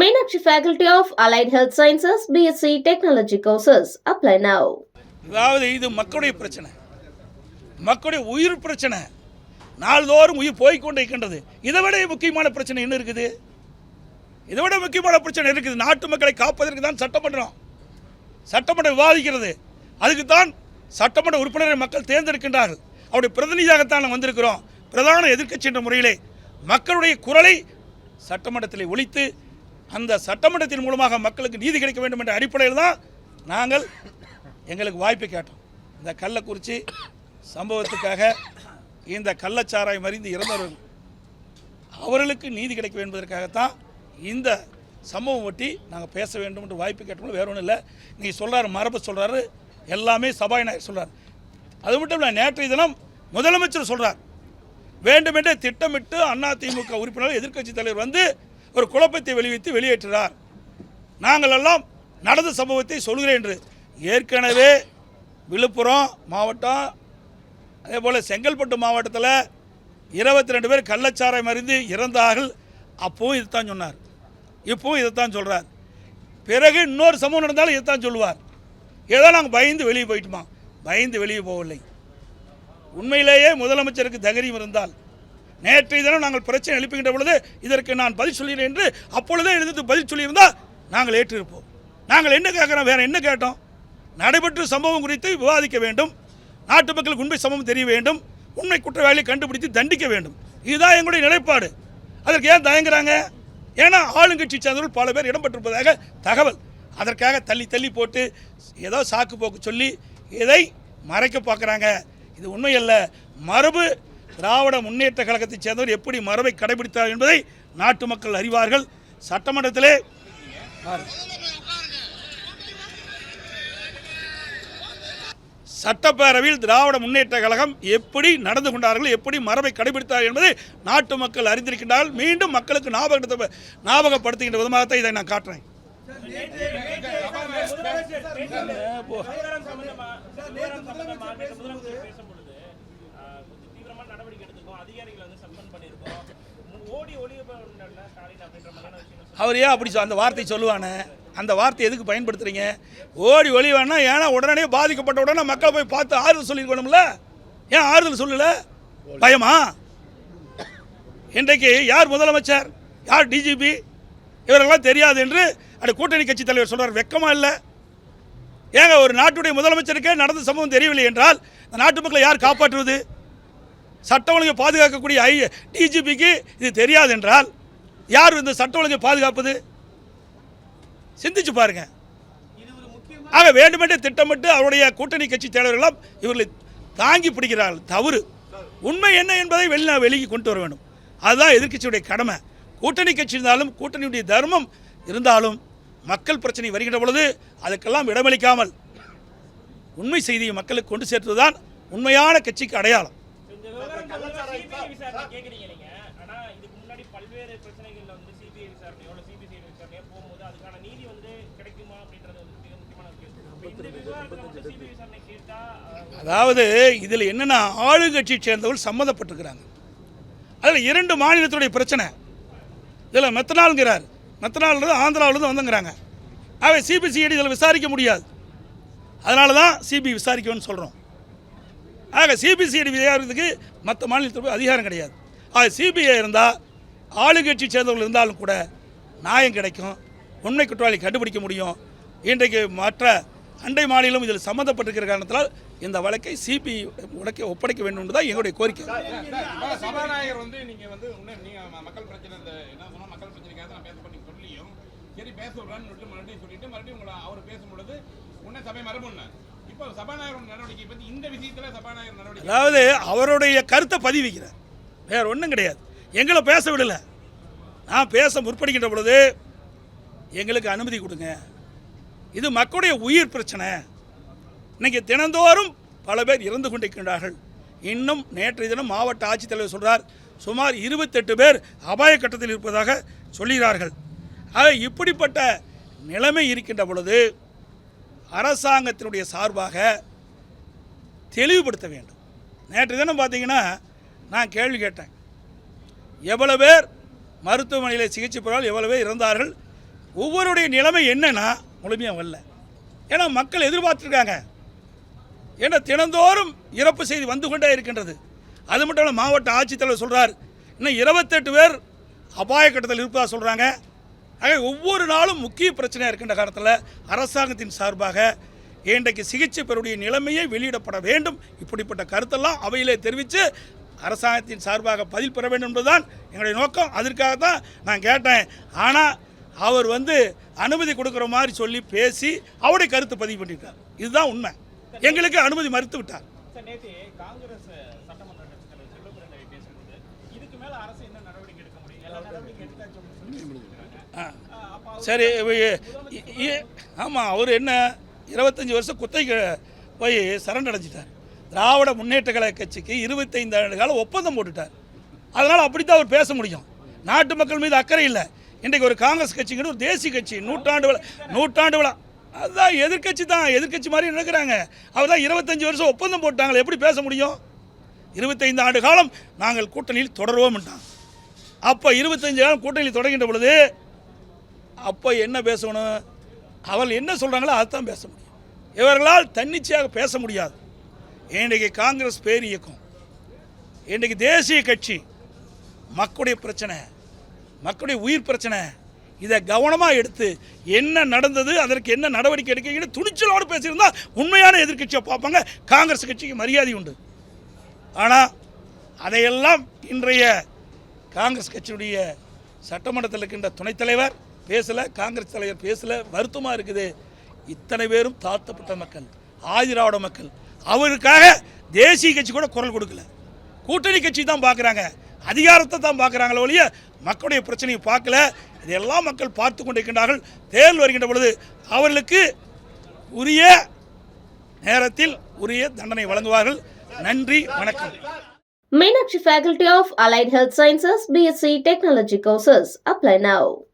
Meenakshi faculty of allied health sciences BSc technology courses apply now அதாவது இது மக்களுடைய பிரச்சனை. மக்களுடைய உயிர் பிரச்சனை. நாள்தோறும் உயிர் போய்க்கொண்டே இருக்கின்றது. இதை விட முக்கியமான பிரச்சனை என்ன இருக்குது? இதை விட முக்கியமான பிரச்சனை இருக்குது? நாட்டு மக்களை காப்பதற்கு தான் சட்டமன்றம் சட்டமன்றம் விவாதிக்கிறது. அதுக்கு தான் சட்டமன்ற உறுப்பினரை மக்கள் தேர்ந்தெடுக்கின்றார்கள். அவருடைய பிரதிநிதியாகத்தான் நாம் வந்திருக்கிறோம். பிரதான எதிர்க்கட்சி என்ற முறையிலே மக்களுடைய குரலை சட்டமன்றத்தில் ஒழித்து அந்த சட்டமன்றத்தின் மூலமாக மக்களுக்கு நீதி கிடைக்க வேண்டும் என்ற அடிப்படையில் தான் நாங்கள் எங்களுக்கு வாய்ப்பு கேட்டோம். இந்த கள்ளக்குறிச்சி சம்பவத்துக்காக இந்த கள்ளச்சாராய் மறிந்து இறந்தவர்கள் அவர்களுக்கு நீதி கிடைக்க என்பதற்காகத்தான் இந்த சம்பவம் ஒட்டி நாங்கள் பேச வேண்டும் என்று வாய்ப்பு கேட்டோம். வேற ஒன்றும் இல்லை. நீங்கள் சொல்கிறாரு மரபு சொல்கிறாரு எல்லாமே சபாநாயகர் சொல்கிறார் அது மட்டும் இல்லை நேற்றைய தினம் முதலமைச்சர் சொல்கிறார் வேண்டுமென்றே திட்டமிட்டு அதிமுக உறுப்பினர் எதிர்க்கட்சி தலைவர் வந்து ஒரு குழப்பத்தை வெளிவித்து வெளியேற்றினார் நாங்கள் எல்லாம் நடந்த சம்பவத்தை சொல்கிறேன் என்று ஏற்கனவே விழுப்புரம் மாவட்டம் அதே போல் செங்கல்பட்டு மாவட்டத்தில் இருபத்தி ரெண்டு பேர் கள்ளச்சாரம் அறிந்து இறந்தார்கள். அப்பவும் இதுதான் சொன்னார். இப்பவும் இதைத்தான் சொல்கிறார் பிறகு இன்னொரு சம்பவம் நடந்தாலும் இதைத்தான் சொல்லுவார். ஏதோ நாங்கள் பயந்து வெளியே போயிட்டுமா? பயந்து வெளியே போகவில்லை. உண்மையிலேயே முதலமைச்சருக்கு தைரியம் இருந்தால் நேற்றைய தினம் நாங்கள் பிரச்சனை எழுப்புகின்ற பொழுது இதற்கு நான் பதில் சொல்கிறேன் என்று அப்பொழுதே எழுந்து பதில் சொல்லியிருந்தால் நாங்கள் ஏற்றிருப்போம். நாங்கள் என்ன கேட்குறோம்? வேறு என்ன கேட்டோம்? நடைபெற்ற சம்பவம் குறித்து விவாதிக்க வேண்டும். நாட்டு மக்களுக்கு உண்மை சம்பவம் தெரிய வேண்டும். உண்மை குற்றவாளியை கண்டுபிடித்து தண்டிக்க வேண்டும். இதுதான் எங்களுடைய நிலைப்பாடு. அதற்கு ஏன் தயங்குறாங்க? ஏன்னா ஆளுங்கட்சி சேர்ந்தவர்கள் பல பேர் இடம்பெற்றிருப்பதாக தகவல். அதற்காக தள்ளி தள்ளி போட்டு ஏதோ சாக்கு போக்கு சொல்லி இதை மறைக்க பார்க்குறாங்க. இது உண்மையல்ல. மரபு திராவிட முன்னேற்ற கழகத்தைச் சேர்ந்தவர் எப்படி மரபை கடைபிடித்தார் என்பதை நாட்டு மக்கள் அறிவார்கள். சட்டமன்றத்திலே சட்டப்பேரவையில் திராவிட முன்னேற்ற கழகம் எப்படி நடந்து கொண்டார்கள் எப்படி மரபை கடைபிடித்தார்கள் என்பதை நாட்டு மக்கள் அறிந்திருக்கின்றார்கள். மீண்டும் மக்களுக்கு ஞாபகத்தை ஞாபகப்படுத்துகின்ற விதமாக இதை நான் காட்டுறேன். முதலமைச்சர் அதிகாரிகளை வந்து சஸ்பெண்ட் பண்ணியிருக்கோம். ஓடி ஒளிய ஸ்டாலின் அப்படின்ற மாதிரியான அவர் ஏன் அப்படி சொ- அந்த வார்த்தை சொல்லுவானே? அந்த வார்த்தை எதுக்கு பயன்படுத்துறீங்க? ஓடி ஒளி வேணா ஏன்னா உடனே பாதிக்கப்பட்ட உடனே மக்களை போய் பார்த்து ஆறுதல் சொல்லிருக்கணும்ல ஏன் ஆறுதல் சொல்லல? பயமா? இன்றைக்கு யார் முதலமைச்சர்? யார் டிஜிபி இவரெல்லாம் தெரியாது என்று அந்த கூட்டணி கட்சி தலைவர் சொல்றார். வெக்கமா இல்லை. ஏங்க ஒரு நாட்டுடைய முதலமைச்சருக்கே நடந்த சம்பவம் தெரியவில்லை என்றால் இந்த நாட்டு மக்களை யார் காப்பாற்றுவது? சட்ட ஒழுங்கை பாதுகாக்கக்கூடிய ஐ டிஜிபிக்கு இது தெரியாது என்றால் யார் இந்த சட்ட ஒழுங்கை பாதுகாப்பது? சிந்திச்சு பாருங்க. ஆக வேண்டுமென்றே திட்டமிட்டு அவருடைய கூட்டணி கட்சி தலைவர்களெல்லாம் இவர்களை தாங்கி பிடிக்கிறார்கள். தவறு. உண்மை என்ன என்பதை வெளி வெளியே கொண்டு வர வேண்டும். அதுதான் எதிர்க்கட்சியுடைய கடமை. கூட்டணி கட்சி இருந்தாலும் கூட்டணியுடைய தர்மம் இருந்தாலும் மக்கள் பிரச்சனை வருகின்ற பொழுது அதுக்கெல்லாம் இடமளிக்காமல் உண்மை செய்தியை மக்களுக்கு கொண்டு சேர்த்ததுதான் உண்மையான கட்சிக்கு அடையாளம். ஆனா இதுக்கு முன்னாடி பல்வேறு பிரச்சனைகள்ல வந்து சிபிஐ விசாரணையோ இல்ல சிபிசிஐ விசாரணையோ போகும்போது அதுக்கான நீதி வந்து கிடைக்குமா அப்படின்றது வந்து மிக முக்கியமான விஷயம் இப்ப இந்த விவகாரத்துல மட்டும் சிபிஐ விசாரணை கேட்டா ஆஹ், அதாவது இதில் என்னென்னா ஆளுங்கட்சியை சேர்ந்தவர்கள் சம்மந்தப்பட்டிருக்கிறாங்க அதில் இரண்டு மாநிலத்துடைய பிரச்சனை. இதில் மெத்தனால்ங்கிறார். மெத்தனால்ன்றது ஆந்திராவிலேருந்து வந்துங்கிறாங்க. ஆக சிபிசிஐடி இதில் விசாரிக்க முடியாது. அதனால தான் சிபிஐ விசாரிக்கணும்னு சொல்கிறோம் ஆக சிபிசிஐடி விசாரிக்கிறதுக்கு மற்ற மாநிலத்தில் போய் அதிகாரம் கிடையாது. ஆக சிபிஐ இருந்தால் ஆளுங்கட்சி சேர்ந்தவர்கள் இருந்தாலும் கூட நியாயம் கிடைக்கும். உண்மை குற்றவாளி கண்டுபிடிக்க முடியும். இன்றைக்கு மற்ற அண்டை மாநிலம் இதில் சம்மந்தப்பட்டிருக்கிற காரணத்தால் இந்த வழக்கை சிபிஐ வழக்கை ஒப்படைக்க வேண்டும் என்று தான் எங்களுடைய கோரிக்கை. சபாநாயகர் வந்து நீங்கள் வந்து மக்கள் பிரச்சனை இந்த என்ன சொன்னா மக்கள் பிரச்சனைக்காக நான் பேச பண்ணி சொல்லியும் சரி பேச விடுறான்னு மறுபடியும் சொல்லிட்டு மறுபடியும் உங்களை அவர் பேசும் பொழுது உன்னை சபை மரபுன்னு இப்போ சபாநாயகர் நடவடிக்கை இந்த அதாவது அவருடைய கருத்தை பதிவிக்கிறார் வேற ஒன்றும் கிடையாது. எங்களை பேச விடலை. நான் பேச முற்படுகின்ற பொழுது எங்களுக்கு அனுமதி கொடுங்க. இது மக்களுடைய உயிர் பிரச்சனை. இன்னைக்கு தினந்தோறும் பல பேர் இறந்து கொண்டிருக்கின்றார்கள். இன்னும் நேற்றைய தினம் மாவட்ட ஆட்சித்தலைவர் சொல்கிறார் சுமார் இருபத்தெட்டு பேர் அபாய கட்டத்தில் இருப்பதாக சொல்கிறார்கள். ஆக இப்படிப்பட்ட நிலைமை இருக்கின்ற பொழுது அரசாங்கத்தினுடைய சார்பாக தெளிவுபடுத்த வேண்டும். நேற்று தினம் பார்த்தீங்கன்னா நான் கேள்வி கேட்டேன். எவ்வளவு பேர் மருத்துவமனையில் சிகிச்சை பெறால் எவ்வளவு பேர் இறந்தார்கள்? ஒவ்வொருடைய நிலைமை என்னன்னா முழுமையாக வரல. ஏன்னா மக்கள் எதிர்பார்த்துருக்காங்க. ஏன்னா தினந்தோறும் இறப்பு செய்தி வந்து கொண்டே இருக்கின்றது. அது மட்டும் இல்லை மாவட்ட ஆட்சித்தலைவர் சொல்கிறார் இன்னும் இருபத்தெட்டு பேர் அபாய கட்டத்தில் இருப்பதாக சொல்கிறாங்க ஆக ஒவ்வொரு நாளும் முக்கிய பிரச்சனையாக இருக்கின்ற காலத்தில் அரசாங்கத்தின் சார்பாக இன்றைக்கு சிகிச்சை பெறக்கூடிய நிலைமையை வெளியிடப்பட வேண்டும். இப்படிப்பட்ட கருத்தெல்லாம் அவையிலே தெரிவித்து அரசாங்கத்தின் சார்பாக பதில் பெற வேண்டும் என்பதுதான் எங்களுடைய நோக்கம். அதற்காக தான் நான் கேட்டேன். ஆனால் அவர் வந்து அனுமதி கொடுக்குற மாதிரி சொல்லி பேசி அவருடைய கருத்தை பதிவு பண்ணியிருக்கார். இதுதான் உண்மை. எங்களுக்கு அனுமதி மறுத்து விட்டார். நேற்று காங்கிரஸ் சட்டமன்ற கட்சித் தலைவர் செல்வபிரன் ரவி பேசும்போது இதுக்கு மேல அரசு என்ன நடவடிக்கை எடுக்க முடியும் எல்லா நடவடிக்கை எடுத்தாச்சு அப்படின்னு சொல்லி சொல்லியிருக்காங்க. ஆ. ஆ, அப்ப சரி ஆமாம் அவர் என்ன இருபத்தஞ்சி வருஷம் குத்தகைக்கு போய் சரண் அடைஞ்சிட்டார். திராவிட முன்னேற்ற கழக கட்சிக்கு இருபத்தைந்து ஆண்டு காலம் ஒப்பந்தம் போட்டுட்டார். அதனால் அப்படித்தான் அவர் பேச முடியும். நாட்டு மக்கள் மீது அக்கறை இல்லை. இன்றைக்கு ஒரு காங்கிரஸ் கட்சிங்கிறது ஒரு தேசிய கட்சி நூற்றாண்டு விழா நூற்றாண்டு விழா. அதுதான் எதிர்க்கட்சி தான் எதிர்க்கட்சி மாதிரி நடக்கிறாங்க அவர் தான் இருபத்தஞ்சி வருஷம் ஒப்பந்தம் போட்டாங்களே எப்படி பேச முடியும்? இருபத்தைந்து ஆண்டு காலம் நாங்கள் கூட்டணியில் தொடருவோம்ட்டான் அப்போ இருபத்தஞ்சு காலம் கூட்டணியில் தொடங்கின்ற பொழுது அப்போ என்ன பேசணும்? அவள் என்ன சொல்கிறாங்களோ அதுதான் பேச முடியும். இவர்களால் தன்னிச்சையாக பேச முடியாது. இன்றைக்கு காங்கிரஸ் பேர் இயக்கம். இன்றைக்கு தேசிய கட்சி மக்களுடைய பிரச்சனை மக்களுடைய உயிர் பிரச்சனை இதை கவனமாக எடுத்து என்ன நடந்தது அதற்கு என்ன நடவடிக்கை எடுக்கிறீங்கன்னு துணிச்சலோடு பேசியிருந்தா உண்மையான எதிர்கட்சியை பார்ப்பாங்க காங்கிரஸ் கட்சிக்கு மரியாதை உண்டு. ஆனால் அதையெல்லாம் இன்றைய காங்கிரஸ் கட்சியுடைய சட்டமன்றத்தில் இருக்கின்ற துணைத் தலைவர் பேசலை காங்கிரஸ் தலைவர் பேசலை வருத்தமாக இருக்குது. இத்தனை பேரும் தாழ்த்தப்பட்ட மக்கள் ஆதிராவிட மக்கள். அவருக்காக தேசிய கட்சி கூட குரல் கொடுக்கல. கூட்டணி கட்சி தான் பார்க்குறாங்க அதிகாரத்தை தான் பார்க்குறாங்களே ஒழிய மக்களுடைய பிரச்சனையை பார்க்கல. இதெல்லாம் மக்கள் பார்த்து கொண்டிருக்கின்றார்கள். தேர்தல் வருகின்ற பொழுது அவர்களுக்கு உரிய நேரத்தில் உரிய தண்டனை வழங்குவார்கள். நன்றி வணக்கம். Meenakshi Faculty of Allied Health Sciences, BSc Technology courses. Apply now.